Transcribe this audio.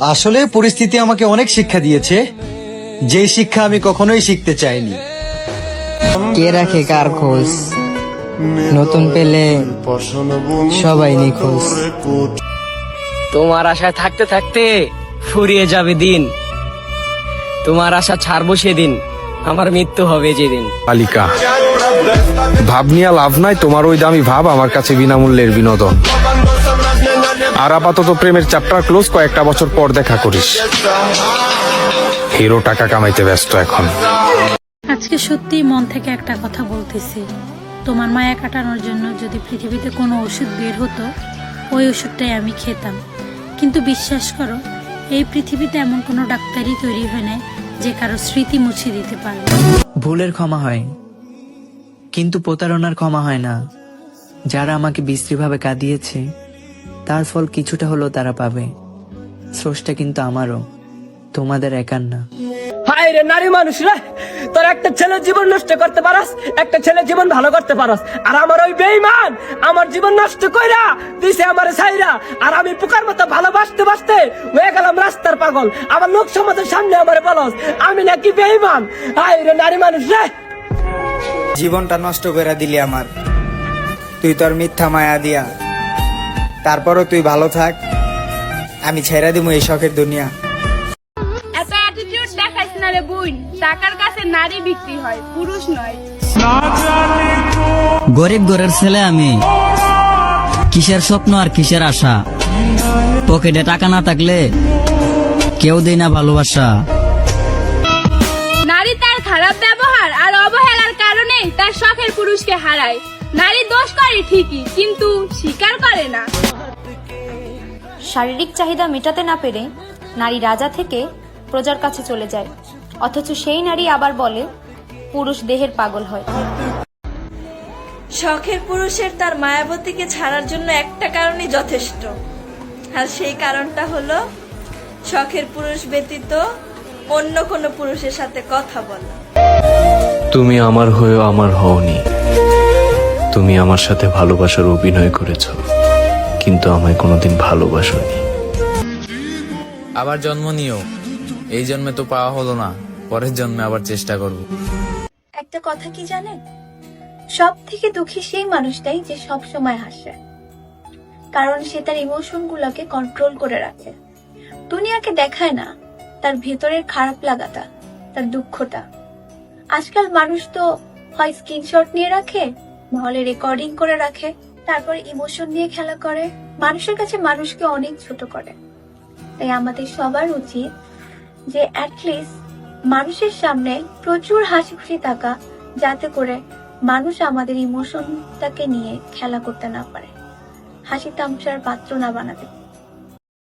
আসলে পরিস্থিতি আমাকে অনেক শিক্ষা দিয়েছে। যে শিক্ষা আমি কখনোই শিখতে চাইনি। কে রাখে কার খোঁজ? নতুন পেলে সবাই নিখোঁজ। তোমার আশায় থাকতে থাকতে ফুরিয়ে যাবে দিন। তোমার আশা ছাড়বো সেদিন। আমার মৃত্যু হবে যেদিন। বালিকা ভাব নিয়ে লাভ নাই। তোমার ওই দামি ভাব আমার কাছে বিনামূল্যের বিনোদন। আর আপাতত প্রেমের চ্যাপ্টার ক্লোজ কয়েকটা বছর পর দেখা করিস। হিরো টাকা কামাইতে ব্যস্ত এখন। আজকে সত্যি মন থেকে একটা কথা বলতেছি। তোমার মায়া কাটানোর জন্য যদি পৃথিবীতে কোনো ওষুধ বের হতো ওই ওষুধটাই আমি খেতাম। কিন্তু বিশ্বাস করো এই পৃথিবীতে এমন কোনো ডাক্তারই তৈরি হয় নাই যে কারও স্মৃতি মুছে দিতে পারবে। ভুলের ক্ষমা হয় কিন্তু প্রতারণার ক্ষমা হয় না। যারা আমাকে বিশ্রীভাবে কাঁদিয়েছে তার ফল কিছুটা হলেও তারা পাবে। স্রষ্টা কিন্তু আমারও। তোমাদের একার না। হায় রে নারী মানুষ রে! তোর একটা ছেলে জীবন নষ্ট করতে পারস একটা ছেলে জীবন ভালো করতে পারস। আর আমার ওই বেইমান আমার জীবন নষ্ট কইরা দিছে আমার ছাইরা। আর আমি পোকার মতো ভালোবাসতে বাসতে হয়ে গেলাম রাস্তার পাগল। আমার লোক সমাজের সামনে আমার বলস আমি নাকি বেইমান হায় রে নারী মানুষ রে! জীবনটা নষ্ট করে দিলি আমার। তুই তোর মিথ্যা মায়া দিয়া তারপরও তুই ভালো থাক। আমি ছেড়ে দিব এই শখের দুনিয়া। এত অ্যাটিটিউড দেখাইছ না রে বুইন। টাকার কাছে নারী বিক্রি হয় পুরুষ নয়। গরিব ঘরের ছেলে আমি। কিসের স্বপ্ন আর কিসের আশা? পকেটে টাকা না থাকলে কেউ দেয় না ভালোবাসা। নারী তার খারাপ ব্যবহার আর অবহেলার কারণে তার শখের পুরুষকে হারায়। নারী দোষ করে ঠিকই কিন্তু স্বীকার করে না। শারীরিক চাহিদা মেটাতে না পেরে নারী রাজা থেকে প্রজার কাছে চলে যায়। অথচ সেই নারী আবার বলে পুরুষ দেহের পাগল হয়। শখের পুরুষের তার মায়াবতীকে ছাড়ার জন্য একটা কারণই যথেষ্ট। আর সেই কারণটা হলো শখের পুরুষ ব্যতীত অন্য কোনো পুরুষের সাথে কথা বলা। তুমি আমার হয়েও আমার হওনি। তুমি আমার সাথে ভালোবাসার অভিনয় করেছ। কিন্তু আমায় কোনোদিন ভালোবাসোনি। আবার জন্ম নিও। এই জন্মে তো পাওয়া হলো না। পরের জন্মে আবার চেষ্টা করব। একটা কথা কি জানেন? সব থেকে দুঃখী সেই মানুষটাই যে সব সময় হাসে। কারণ সে তার ইমোশন গুলোকে কন্ট্রোল করে রাখে। দুনিয়াকে দেখায় না তার ভেতরের খারাপ লাগাটা তার দুঃখটা। আজকাল মানুষ তো হয় স্ক্রিনশট নিয়ে রাখে নাহলে রেকর্ডিং করে রাখে। তারপরে ইমোশন নিয়ে খেলা করে। মানুষের কাছে মানুষকে অনেক ছোট করে। তাই আমাদের সবার উচিত যে অ্যাটলিস্ট মানুষের সামনে প্রচুর হাসি খুশি থাকা, যাতে করে মানুষ আমাদের ইমোশনটাকে নিয়ে খেলা করতে না পারে। হাসি তামসার পাত্র না বানাতে।